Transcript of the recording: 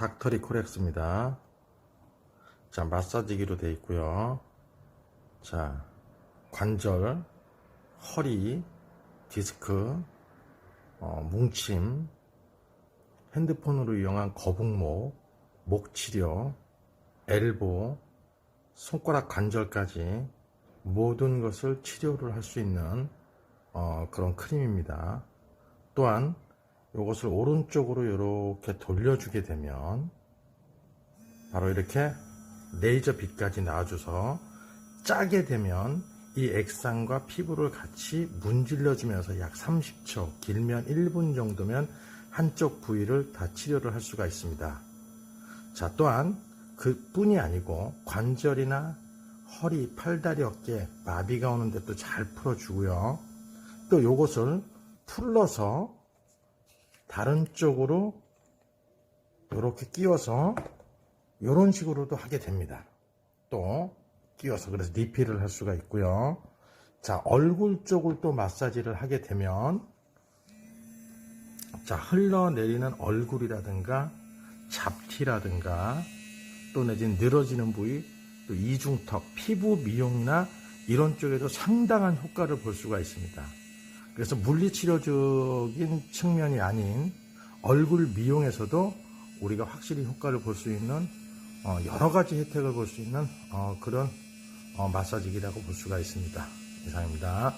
닥터리 코렉스입니다. 자, 마사지기로 되어 있고요. 자, 관절, 허리, 디스크, 어, 뭉침, 핸드폰으로 이용한 거북목, 목 치료, 엘보, 손가락 관절까지 모든 것을 치료를 할 수 있는 어, 그런 크림입니다. 또한 이것을 오른쪽으로 이렇게 돌려주게 되면 바로 이렇게 레이저 빛까지 나와줘서 짜게 되면 이 액상과 피부를 같이 문질러 주면서 약 30초 길면 1분 정도면 한쪽 부위를 다 치료를 할 수가 있습니다. 자 또한 그뿐이 아니고 관절이나 허리, 팔다리, 어깨 마비가 오는 데도 잘 풀어주고요. 또 요것을 풀러서 다른 쪽으로 이렇게 끼워서 이런 식으로도 하게 됩니다. 또 끼워서 그래서 리필을 할 수가 있고요. 자 얼굴 쪽을 또 마사지를 하게 되면 자 흘러내리는 얼굴이라든가 잡티라든가 또 내지는 늘어지는 부위 또 이중턱 피부 미용이나 이런 쪽에도 상당한 효과를 볼 수가 있습니다. 그래서 물리치료적인 측면이 아닌 얼굴 미용에서도 우리가 확실히 효과를 볼 수 있는 어, 여러 가지 혜택을 볼 수 있는 어, 그런 어, 마사지기라고 볼 수가 있습니다. 이상입니다.